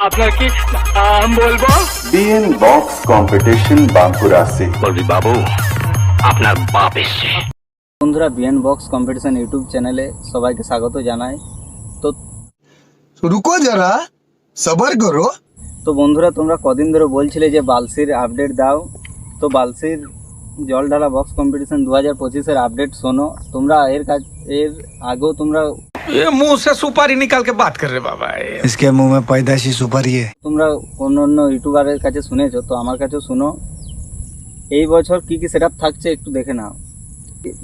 আপনার কি বলব? বিএন বক্স কম্পিটিশন বামপুর আসি বলবি বাবু আপনার বাপ এসছে। বন্ধুরা বিএন বক্স কম্পিটিশন ইউটিউব চ্যানেলে সবাইকে স্বাগত জানাই। তো রুকো যারা সবার করো। তো বন্ধুরা তোমরা কদিন ধরে বলছিলে যে বালসির আপডেট দাও। তো বালসির জল ঢালা বক্স কম্পিটিশন দু হাজার পঁচিশের আপডেট শোনো। তোমরা এর কাজ এর আগেও তোমরা ये मुंह से सुपारी निकाल के बात कर रहे बाबा ये। इसके मुंह में पैदाशी सुपारी है তোমরা অন্য অন্য ইউটিউবারের কাছে শুনেছো তো আমার কাছেও শুনো এই বছর কি কি সেটআপ থাকছে একটু দেখে নাও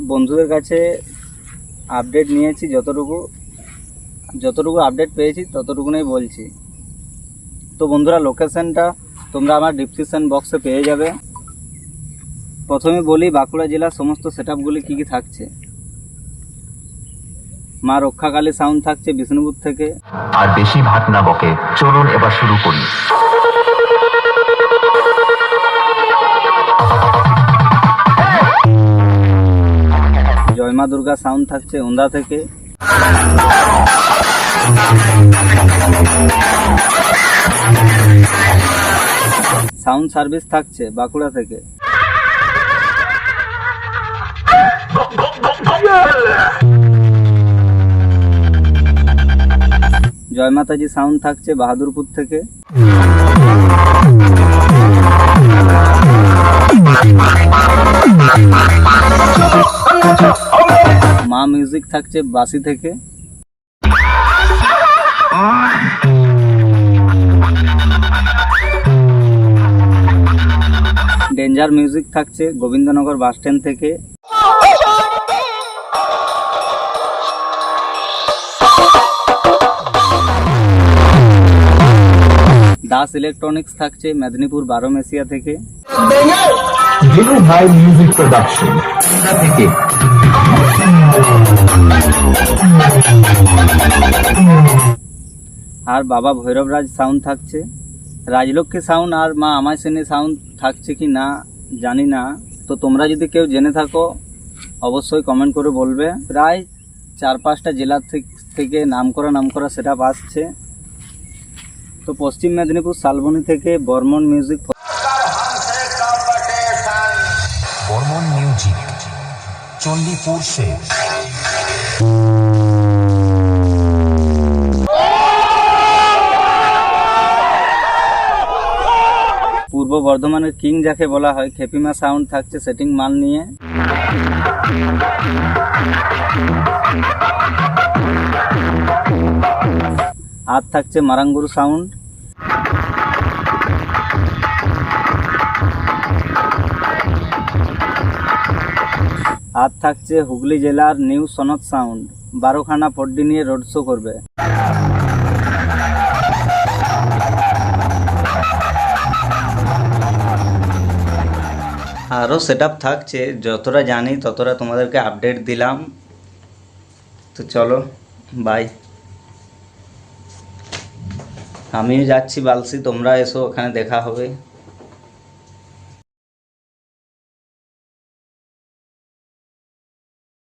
বন্ধুদের কাছে আপডেট নিয়েছি যতটুকু যতটুকু আপডেট পেয়েছি ততটুকুনই বলছি তো বন্ধুরা লোকেশনটা তোমরা আমার ডিসক্রিপশন বক্সে পেয়ে যাবে প্রথমে বলি বাঁকুড়া জেলার সমস্ত সেটআপগুলি কী কী থাকছে মা রক্ষাকালী সাউন্ড থাকছে বিষ্ণুপুর থেকে। আর বেশি ভাত না বকে। চলুন এবার শুরু করি। জয় মা দুর্গা সাউন্ড থাকছে ওন্দা থেকে। সাউন্ড সার্ভিস থাকছে বাঁকুড়া থেকে। জয় মাতাজি সাউন্ড থাকছে বাহাদুরপুর থেকে। মা মিউজিক থাকছে বাসি থেকে। ডেঞ্জার মিউজিক থাকছে গোবিন্দনগর বাস স্ট্যান্ড থেকে। দাস ইলেকট্রনিক্স থাকছে মেদিনীপুর বারোমেশিয়া থেকে। ভাই মিউজিক প্রোডাকশন থেকে। আর বাবা ভৈরবরাজ সাউন্ড থাকছে। রাজলক্ষ্মী সাউন্ড আর মা আমায় সেনে সাউন্ড থাকছে কি না জানি না। তো তোমরা যদি কেউ জেনে থাকো অবশ্যই কমেন্ট করে বলবে। প্রায় চার পাঁচটা জেলা থেকে নাম করা নাম করা সেটা আসছে। তো পশ্চিম মেদিনীপুর শালবনি থেকে বর্মন মিউজিক বর্মন মিউজিক চণ্ডীপুর সে পূর্ব বর্ধমানের কিং যাকে বলা হয় খেপিমা সাউন্ড থাকছে সেটিং মাল নিয়ে। আর থাকছে মারাঙ্গুর সাউন্ড। আর থাকছে হুগলি জেলার নিউ সনদ সাউন্ড। বারোখানা পড্ডি নিয়ে রোড শো করবে। আরও সেট আপ থাকছে, যতটা জানি ততটা তোমাদেরকে আপডেট দিলাম। তো চলো বাই আমিও যাচ্ছি বালসি তোমরা এসো ওখানে দেখা হবে।